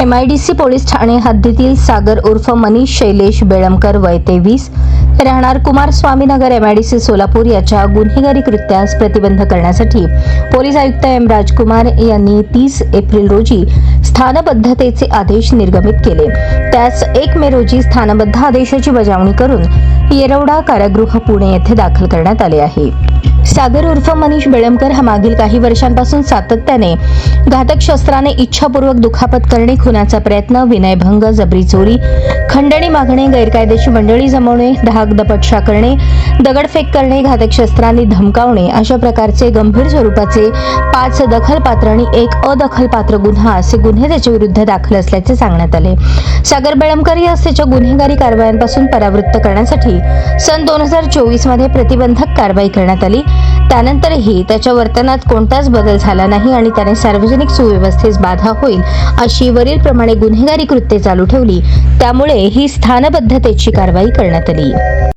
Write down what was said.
M I D C police Thane हद्दीतील सागर उर्फ मनीष शैलेश बेळमकर वय तेवीस. राहणार Kumar Swaminagar M I D C Solapur याच्या गुन्हेगारी कृत्यास प्रतिबंध करण्यासाठी पोलीस आयुक्त एम राजकुमार यांनी तीस एप्रिल रोजी स्थानबद्धतेचे आदेश निर्गमित केले. त्यास एक मे रोजी स्थानबद्ध आदेशाची बजावणी करून येरवडा कारागृह पुणे येथे दाखल करण्यात आले आहे. सागर उर्फ मनीष बेळमकर हा मागील काही वर्षांपासून सातत्याने घातक शस्त्राने इच्छापूर्वक दुखापत करणे खुनाचा प्रयत्न विनयभंग जबरी चोरी खंडणी मागणे गैरकायदेशीर मंडळी जमवणे धाक दपटशा करणे दगडफेक करणे घातक शस्त्रांनी धमकावणे अशा प्रकारचे गंभीर स्वरूपाचे पाच दखलपात्र आणि एक अदखलपात्र गुन्हा असे गुन्हे त्याच्या विरुद्ध दाखल असल्याचे सांगण्यात आले. सागर बेळमकर यास त्याच्या गुन्हेगारी कारवायांपासून परावृत्त करण्यासाठी सन दोन हजार चोवीसमध्ये प्रतिबंधक कारवाई करण्यात आली. त्यानंतरही त्याच्या वर्तनात कोणताच बदल झाला नाही आणि त्याने सार्वजनिक सुव्यवस्थेस बाधा होईल अशी वरीलप्रमाणे गुन्हेगारी कृत्ये चालू ठेवली. त्यामुळे ही स्थानबद्धतेची कारवाई करण्यात आली.